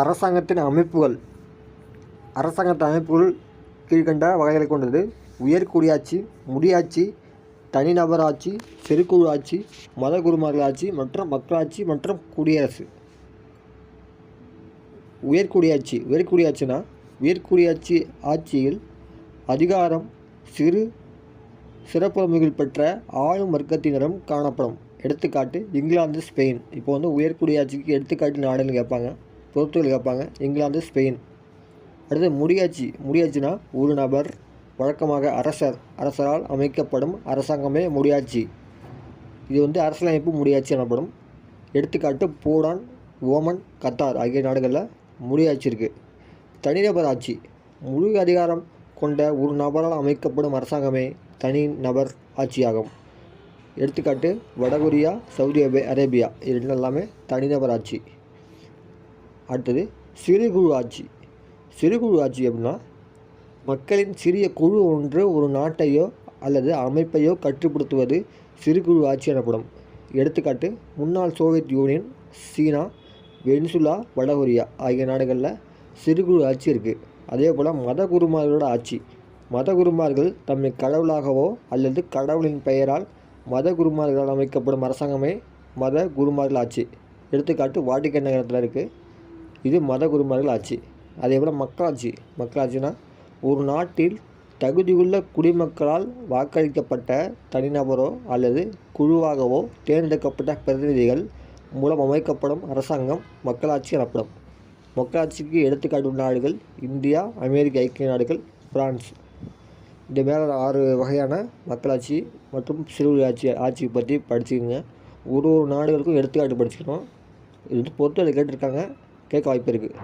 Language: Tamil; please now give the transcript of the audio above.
அரசாங்கத்தின் அமைப்புகள். அரசாங்கத்தின் அமைப்புகள் கீழ்கண்ட வகைகளை கொண்டது. உயர்குடியாட்சி முடியாட்சி தனிநபர் ஆட்சி சிறுகுழு ஆட்சி மத குருமார்கள் ஆட்சி மற்றும் மக்களாட்சி மற்றும் குடியரசு. உயர்குடியாட்சி உயர்குடியாட்சினா உயர்குடியாட்சி ஆட்சியில் அதிகாரம் சிறு சிறப்புரிமைகள் பெற்ற ஆளும் வர்க்கத்தினரும் காணப்படும். எடுத்துக்காட்டு இங்கிலாந்து ஸ்பெயின். இப்போ வந்து உயர்குடியாட்சிக்கு எடுத்துக்காட்டு நாடுன்னு கேட்பாங்க. பொறுத்துகள் கேட்பாங்க இங்கிலாந்து ஸ்பெயின். அடுத்து முடியாட்சி முடியாட்சினா ஒரு நபர் வழக்கமாக அரசர் அரசரால் அமைக்கப்படும் அரசாங்கமே முடியாட்சி இது வந்து அரசியலமைப்பு முடியாட்சி எனப்படும். எடுத்துக்காட்டு பூடான் ஓமன் கத்தார் ஆகிய நாடுகளில் முடியாட்சி இருக்குது தனிநபர் ஆட்சி. முழு அதிகாரம் கொண்ட ஒரு நபரால் அமைக்கப்படும் அரசாங்கமே தனி நபர் ஆட்சியாகும். எடுத்துக்காட்டு வடகொரியா சவுதி அரேபியா. இது எல்லாமே தனிநபர் ஆட்சி. அடுத்தது சிறுகுழு ஆட்சி. சிறுகுழு ஆட்சி அப்படின்னா மக்களின் சிறிய குழு ஒன்று ஒரு நாட்டையோ அல்லது அமைப்பையோ கட்டுப்படுத்துவது சிறுகுழு ஆட்சி எனப்படும். எடுத்துக்காட்டு முன்னாள் சோவியத் யூனியன் சீனா வெனிசுலா வடகொரியா ஆகிய நாடுகளில் சிறுகுழு ஆட்சி இருக்குது அதே போல் மத குருமார்களோட ஆட்சி. மத குருமார்கள் தம்மை கடவுளாகவோ அல்லது கடவுளின் பெயரால் மத குருமார்களால் அமைக்கப்படும் அரசாங்கமே மத குருமார்கள் ஆட்சி. எடுத்துக்காட்டு வாட்டிக்கன் நகரத்தில் இருக்குது இது மத குருமார்கள் ஆட்சி. அதே போல் மக்களாட்சி. மக்களாட்சினா ஒரு நாட்டில் தகுதியுள்ள குடிமக்களால் வாக்களிக்கப்பட்ட தனிநபரோ அல்லது குழுவாகவோ தேர்ந்தெடுக்கப்பட்ட பிரதிநிதிகள் மூலம் அமைக்கப்படும் அரசாங்கம் மக்களாட்சி எனப்படும். மக்களாட்சிக்கு எடுத்துக்காட்டு நாடுகள் இந்தியா அமெரிக்க ஐக்கிய நாடுகள் பிரான்ஸ். இந்த மேலே ஆறு வகையான மக்களாட்சி மற்றும் சிறுகுழு ஆட்சி ஆட்சி பற்றி படிச்சுக்கோங்க. ஒரு ஒரு நாடுகளுக்கும் எடுத்துக்காட்டு படிச்சுக்கணும். இது வந்து பொறுத்தவரை கேட்டிருக்காங்க. கேட்க வாய்ப்பு இருக்குது